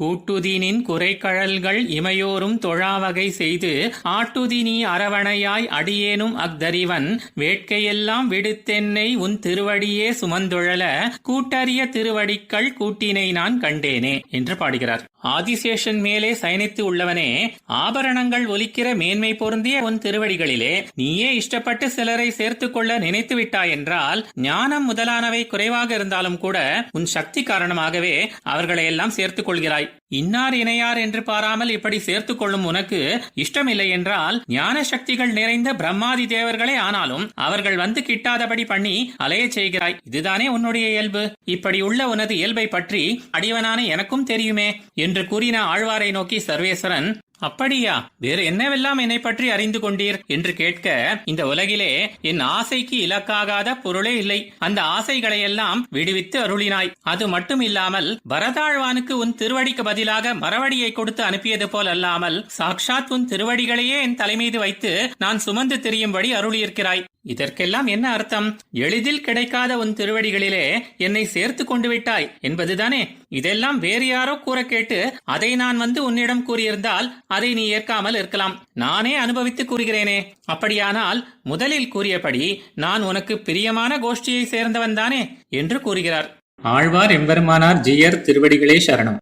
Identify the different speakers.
Speaker 1: கூட்டுதினின் குறைகழல்கள் இமையோரும் தொழாவகை செய்து ஆட்டுதினி அரவணையாய் அடியேனும் அக்தரிவன் வேட்கையெல்லாம் விடுத்தென்னை உன் திருவடியே சுமந்துழல கூட்டறிய திருவடிக்கள் கூட்டினை நான் கண்டேனே என்று பாடுகிறார். ஆதிசேஷன் மேலே சயனித்து உள்ளவனே ஆபரணங்கள் ஒலிக்கிற மேன்மை பொருந்திய உன் திருவடிகளிலே நீயே இஷ்டப்பட்டு சிலரை சேர்த்து கொள்ள நினைத்து விட்டாய் என்றால் ஞானம் முதலானவை குறைவாக இருந்தாலும் கூட உன் சக்தி காரணமாகவே அவர்களை எல்லாம் சேர்த்துக் கொள்கிறாய். இன்னார் இணையார் என்று பாராமல் இப்படி சேர்த்துக் கொள்ளும் உனக்கு இஷ்டமில்லை என்றால் ஞான சக்திகள் நிறைந்த பிரம்மாதி தேவர்களே ஆனாலும் அவர்கள் வந்து கிட்டாதபடி பண்ணி அலையச் செய்கிறாய். இதுதானே உன்னுடைய இயல்பு? இப்படி உள்ள உனது இயல்பை பற்றி அடிவனான எனக்கும் தெரியுமே என்று கூறின ஆழ்வாரை நோக்கி சர்வேஸ்வரன் அப்படியா? வேறு என்னவெல்லாம் என்னை பற்றி அறிந்து கொண்டீர்? என்று கேட்க இந்த உலகிலே என் ஆசைக்கு இலக்காகாத பொருளே இல்லை. அந்த ஆசைகளையெல்லாம் விடுவித்து அருளினாய். அது மட்டும் இல்லாமல் பரதாழ்வானுக்கு உன் திருவடிக்கு பதிலாக மரவடியை கொடுத்து அனுப்பியது போல் அல்லாமல் சாக்ஷாத் உன் திருவடிகளையே என் தலைமீது வைத்து நான் சுமந்து திரியும்படி அருளியிருக்கிறாய். இதற்கெல்லாம் என்ன அர்த்தம்? எளிதில் கிடைக்காத உன் திருவடிகளிலே என்னை சேர்த்து கொண்டு விட்டாய் என்பதுதானே? இதெல்லாம் வேறு யாரோ கூற கேட்டு அதை நான் வந்து உன்னிடம் கூறியிருந்தால் அதை நீ ஏற்காமல் இருக்கலாம். நானே அனுபவித்து கூறுகிறேனே. அப்படியானால் முதலில் கூறியபடி நான் உனக்கு பிரியமான கோஷ்டியை சேர்ந்தவன் தானே? என்று கூறுகிறார். ஆழ்வார் எம்பெருமானார் ஜியர் திருவடிகளே சரணம்.